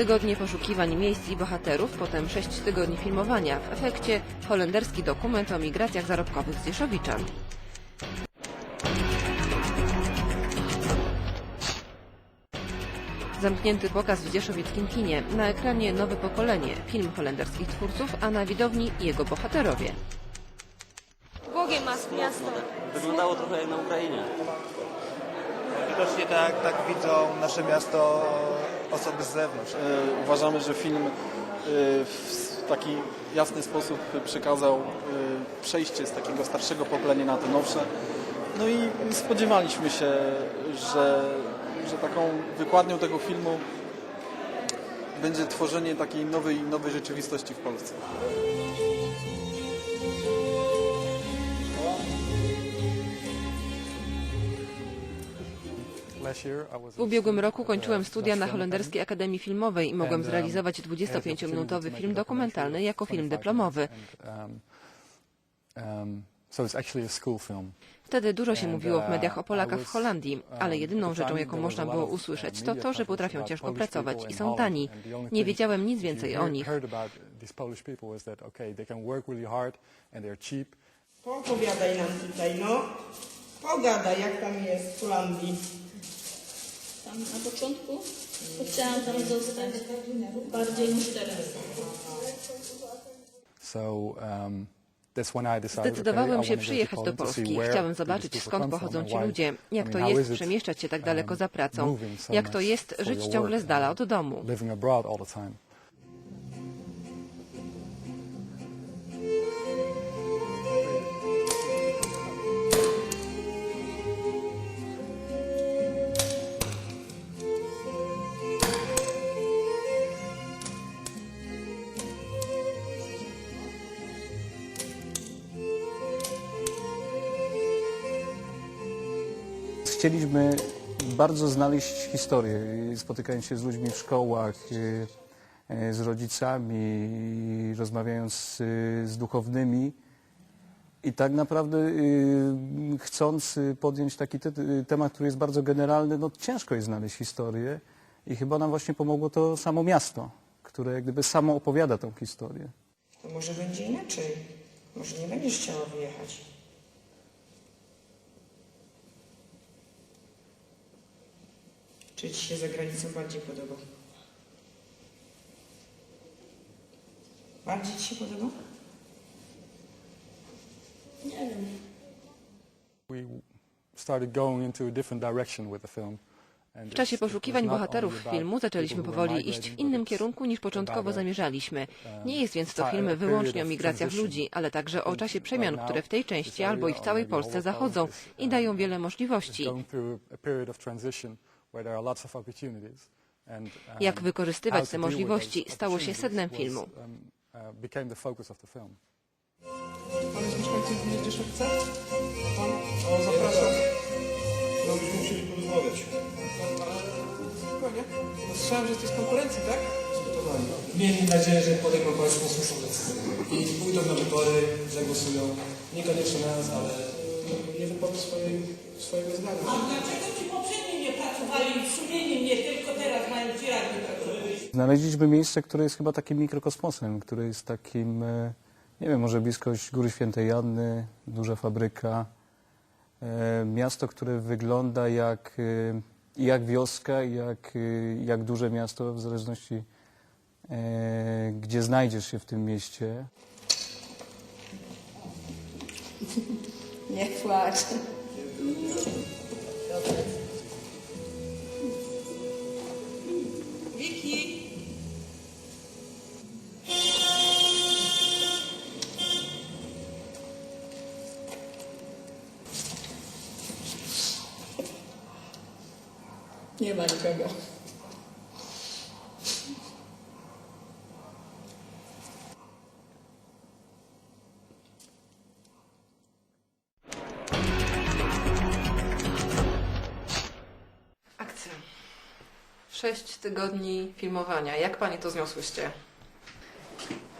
tygodnie poszukiwań miejsc i bohaterów, potem sześć tygodni filmowania. W efekcie holenderski dokument o migracjach zarobkowych z Jeszowiczan. Zamknięty pokaz w dzieszowieckim kinie. Na ekranie nowe pokolenie, film holenderskich twórców, a na widowni jego bohaterowie. Bogiem mas miasto. Wyglądało trochę jak na Ukrainie. Widocznie tak, tak widzą nasze miasto osoby z zewnątrz. E, Uważamy, że film e, w taki jasny sposób przekazał e, przejście z takiego starszego pokolenia na to nowsze. No i spodziewaliśmy się, że, że taką wykładnią tego filmu będzie tworzenie takiej nowej, nowej rzeczywistości w Polsce. W ubiegłym roku kończyłem studia na Holenderskiej Akademii Filmowej i mogłem zrealizować 25-minutowy film dokumentalny jako film dyplomowy. Wtedy dużo się mówiło w mediach o Polakach w Holandii, ale jedyną rzeczą, jaką można było usłyszeć, to to, że potrafią ciężko pracować i są tani. Nie wiedziałem nic więcej o nich. Poopowiadaj nam tutaj, no. Pogadaj, jak tam jest w Holandii. Tam na początku to chciałam tam zostać bardziej niż teraz. Zdecydowałem się przyjechać do Polski. Chciałem zobaczyć, skąd pochodzą ci ludzie, jak to jest przemieszczać się tak daleko za pracą, jak to jest żyć ciągle z dala od domu. Chcieliśmy bardzo znaleźć historię, spotykając się z ludźmi w szkołach, y, y, z rodzicami, rozmawiając y, z duchownymi. I tak naprawdę chcąc podjąć taki te, temat, który jest bardzo generalny, no ciężko jest znaleźć historię i chyba nam właśnie pomogło to samo miasto, które jak gdyby samo opowiada tą historię. To może będzie inaczej. Może nie będziesz chciała wyjechać. Czy ci się za granicą bardziej podoba? Bardziej ci się podoba? Nie wiem. We started going into a different direction with the film. W czasie poszukiwań bohaterów filmu zaczęliśmy powoli iść w innym kierunku niż początkowo zamierzaliśmy. Nie jest więc to film wyłącznie o migracjach ludzi, ale także o czasie przemian, które w tej części albo i w całej Polsce zachodzą i dają wiele możliwości. Jak wykorzystywać te możliwości stało się sednem filmu. Pan jest mieszkańcem gminy Dzieszowice? Pan? O, zapraszam. No byśmy musieli porozmawiać. Spokojnie. No, słyszałem, że jesteś z konkurencji, tak? Zdecydowanie. Mieli nadzieję, że podejmą Państwo słuszną decyzję. I pójdą na wybory, zagłosują. Niekoniecznie na nas, ale nie wypowiedzą swojej, swojego zdania. Dlaczego ci poprzedni nie pracowali sumiennie, nie tylko teraz mają ci radni pracować? Znaleźliśmy miejsce, które jest chyba takim mikrokosmosem, które jest takim, e, nie wiem, może bliskość Góry Świętej Janny, duża fabryka. E, Miasto, które wygląda jak, e, jak wioska, jak, jak duże miasto, w zależności gdzie znajdziesz się w tym mieście. Nie płacz. Nie ma nikogo. Akcja. Sześć tygodni filmowania. Jak Panie to zniosłyście?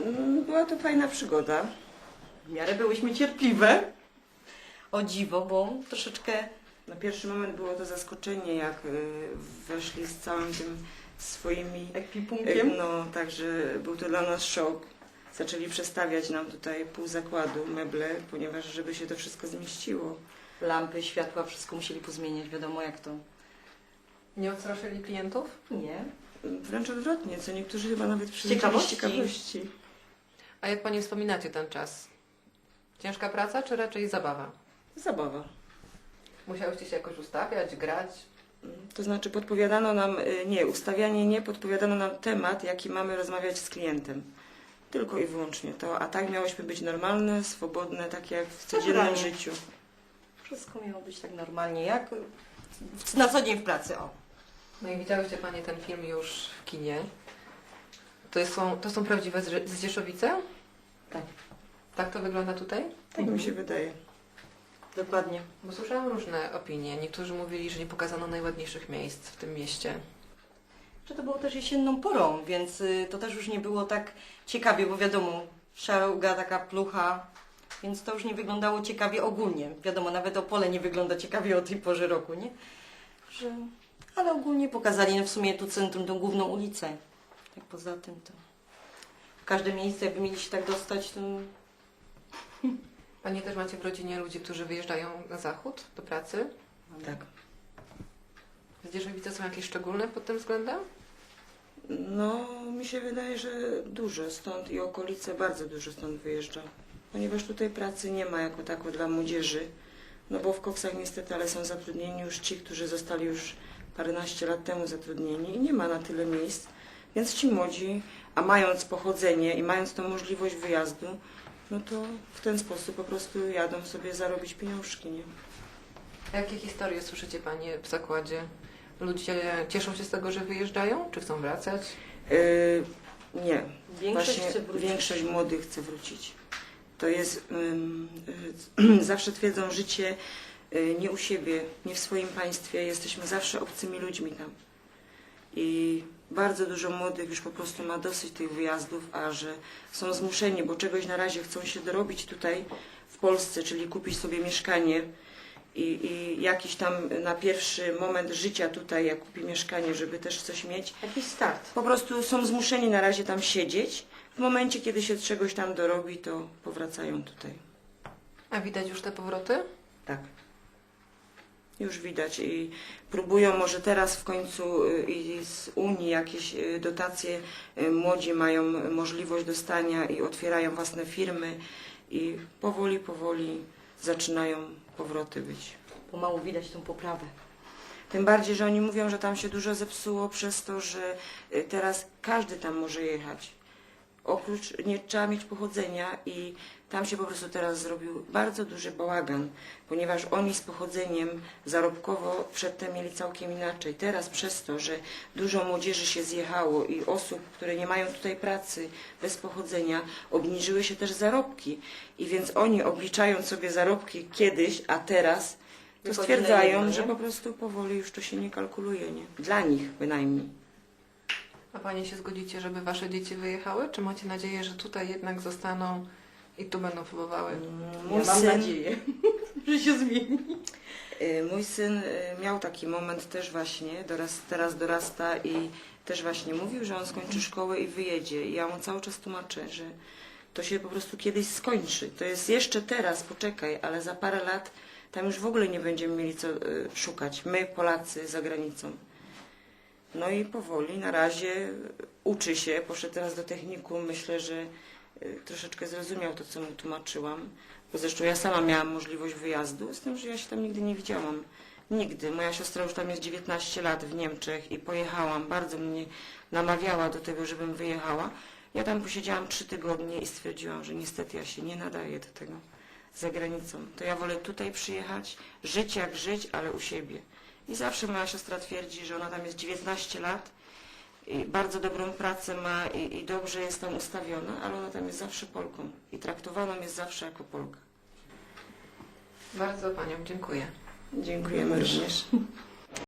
Mm, Była to fajna przygoda. W miarę byłyśmy cierpliwe. O dziwo, bo troszeczkę na pierwszy moment było to zaskoczenie, jak y, weszli z całym tym swoimi Ekwipunkiem. No, także był to dla nas szok. Zaczęli przestawiać nam tutaj pół zakładu, meble, ponieważ żeby się to wszystko zmieściło. Lampy, światła, wszystko musieli pozmieniać, wiadomo jak to. Nie odstraszyli klientów? Nie. Wręcz odwrotnie, co niektórzy chyba nawet ciekawości. z ciekawości. A jak Pani wspominacie ten czas? Ciężka praca, czy raczej zabawa? Zabawa. Musiałyście się jakoś ustawiać, grać? To znaczy podpowiadano nam, y, nie, ustawianie nie, podpowiadano nam temat, jaki mamy rozmawiać z klientem. Tylko i wyłącznie to, a tak miałyśmy być normalne, swobodne, tak jak w codziennym Naturalnie. życiu. Wszystko miało być tak normalnie, jak na co dzień w pracy, o. No i widziałyście Panie ten film już w kinie. To, jest, są, to są prawdziwe Zdzieszowice? Tak. Tak to wygląda tutaj? Tak mi się wydaje. Dokładnie. Bo słyszałam różne opinie. Niektórzy mówili, że nie pokazano najładniejszych miejsc w tym mieście. Że to było też jesienną porą, więc y, to też już nie było tak ciekawie, bo wiadomo, szałga, taka plucha, więc to już nie wyglądało ciekawie ogólnie. Wiadomo, nawet Opole nie wygląda ciekawie o tej porze roku, nie? Że, ale ogólnie pokazali no w sumie tu centrum, tą główną ulicę. Tak poza tym to... W każde miejsce, jakby mieli się tak dostać, to Panie też macie w rodzinie ludzi, którzy wyjeżdżają na zachód do pracy? Tak. Zdzieszowice są jakieś szczególne pod tym względem? No, mi się wydaje, że dużo stąd i okolice bardzo dużo stąd wyjeżdża. Ponieważ tutaj pracy nie ma jako tako dla młodzieży. No bo w koksach niestety, ale są zatrudnieni już ci, którzy zostali już paręnaście lat temu zatrudnieni i nie ma na tyle miejsc. Więc ci młodzi, a mając pochodzenie i mając tą możliwość wyjazdu, no to w ten sposób po prostu jadą sobie zarobić pieniążki, nie? A Jakie historie słyszycie Panie w zakładzie? Ludzie cieszą się z tego, że wyjeżdżają? Czy chcą wracać? Yy, nie, większość Właśnie chce wrócić. Większość młodych chce wrócić. To jest, y, zawsze twierdzą życie y, nie u siebie, nie w swoim państwie. Jesteśmy zawsze obcymi ludźmi tam. I bardzo dużo młodych już po prostu ma dosyć tych wyjazdów, a że są zmuszeni, bo czegoś na razie chcą się dorobić tutaj w Polsce, czyli kupić sobie mieszkanie i, i jakiś tam na pierwszy moment życia tutaj, jak kupi mieszkanie, żeby też coś mieć, jakiś start. po prostu są zmuszeni na razie tam siedzieć. W momencie, kiedy się czegoś tam dorobi, to powracają tutaj. A widać już te powroty? Tak. Już widać i próbują może teraz w końcu y, i z Unii jakieś y, dotacje y, młodzi mają możliwość dostania i otwierają własne firmy i powoli, powoli zaczynają powroty być. Pomału widać tą poprawę. Tym bardziej, że oni mówią, że tam się dużo zepsuło przez to, że teraz każdy tam może jechać. Oprócz nie trzeba mieć pochodzenia i tam się po prostu teraz zrobił bardzo duży bałagan, ponieważ oni z pochodzeniem zarobkowo przedtem mieli całkiem inaczej. Teraz przez to, że dużo młodzieży się zjechało i osób, które nie mają tutaj pracy bez pochodzenia, obniżyły się też zarobki. I więc oni obliczając sobie zarobki kiedyś, a teraz, to stwierdzają, że po prostu powoli już to się nie kalkuluje, nie? Dla nich bynajmniej. A Panie się zgodzicie, żeby Wasze dzieci wyjechały? Czy macie nadzieję, że tutaj jednak zostaną i tu będą próbowały? Mój ja mam syn- nadzieję, że się zmieni. Y, Mój syn y, miał taki moment też właśnie, doraz, teraz dorasta i też właśnie mówił, że on skończy szkołę i wyjedzie. I ja mu cały czas tłumaczę, że to się po prostu kiedyś skończy. To jest jeszcze teraz, poczekaj, ale za parę lat tam już w ogóle nie będziemy mieli co y, szukać. My, Polacy, za granicą. No i powoli, na razie uczy się, poszedł teraz do technikum. Myślę, że y, troszeczkę zrozumiał to, co mu tłumaczyłam. Bo zresztą ja sama miałam możliwość wyjazdu, z tym, że ja się tam nigdy nie widziałam. Nigdy. Moja siostra już tam jest 19 lat w Niemczech i pojechałam. Bardzo mnie namawiała do tego, żebym wyjechała. Ja tam posiedziałam trzy tygodnie i stwierdziłam, że niestety ja się nie nadaję do tego za granicą. To ja wolę tutaj przyjechać, żyć jak żyć, ale u siebie. I zawsze moja siostra twierdzi, że ona tam jest 19 lat i bardzo dobrą pracę ma i, i dobrze jest tam ustawiona, ale ona tam jest zawsze Polką i traktowaną jest zawsze jako Polka. Bardzo Paniom dziękuję. Dziękujemy również.